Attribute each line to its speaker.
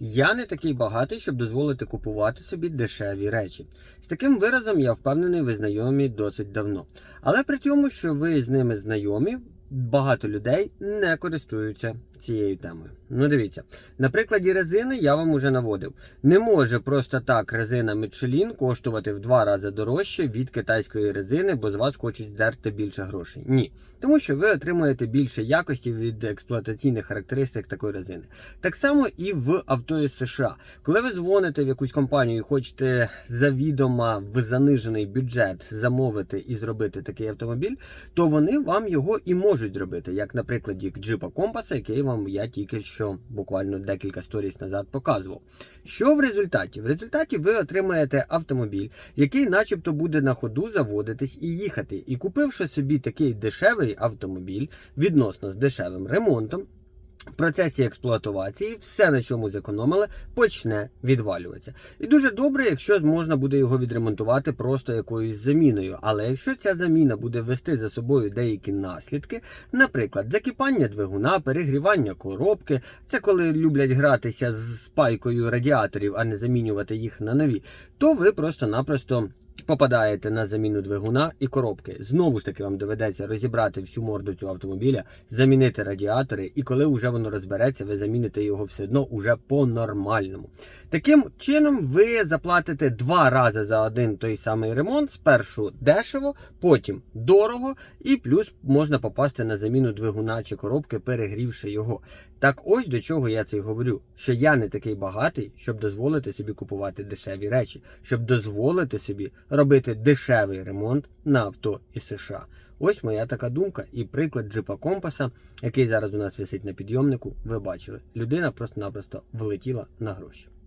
Speaker 1: Я не такий багатий, щоб дозволити купувати собі дешеві речі. З таким виразом я впевнений, ви знайомі досить давно. Але при цьому, що ви з ними знайомі, багато людей не користуються цією темою. Ну дивіться, на прикладі резини я вам уже наводив. Не може просто так резина Michelin коштувати в два рази дорожче від китайської резини, бо з вас хочуть здерти більше грошей. Ні. Тому що ви отримуєте більше якості від експлуатаційних характеристик такої резини. Так само і в авто із США. Коли ви дзвоните в якусь компанію і хочете завідомо в занижений бюджет замовити і зробити такий автомобіль, то вони вам його і можуть зробити, як на прикладі джипа компаса, який вам я тільки що буквально декілька сторіс назад показував. Що в результаті? В результаті ви отримаєте автомобіль, який, начебто, буде на ходу заводитись і їхати. І купивши собі такий дешевий автомобіль відносно з дешевим ремонтом. В процесі експлуатації все, на чому зекономили, почне відвалюватися. І дуже добре, якщо можна буде його відремонтувати просто якоюсь заміною. Але якщо ця заміна буде вести за собою деякі наслідки, наприклад, закипання двигуна, перегрівання коробки, це коли люблять гратися з спайкою радіаторів, а не замінювати їх на нові, то ви просто-напросто. Попадаєте на заміну двигуна і коробки. Знову ж таки, вам доведеться розібрати всю морду цього автомобіля, замінити радіатори, і коли вже воно розбереться, ви заміните його все одно уже по-нормальному. Таким чином, ви заплатите два рази за один той самий ремонт. Спершу дешево, потім дорого, і плюс можна попасти на заміну двигуна чи коробки, перегрівши його. Так ось до чого я це й говорю: що я не такий багатий, щоб дозволити собі купувати дешеві речі, щоб дозволити собі робити дешевий ремонт на авто із США. Ось моя така думка і приклад джипа компаса, який зараз у нас висить на підйомнику. Ви бачили, людина просто-напросто влетіла на гроші.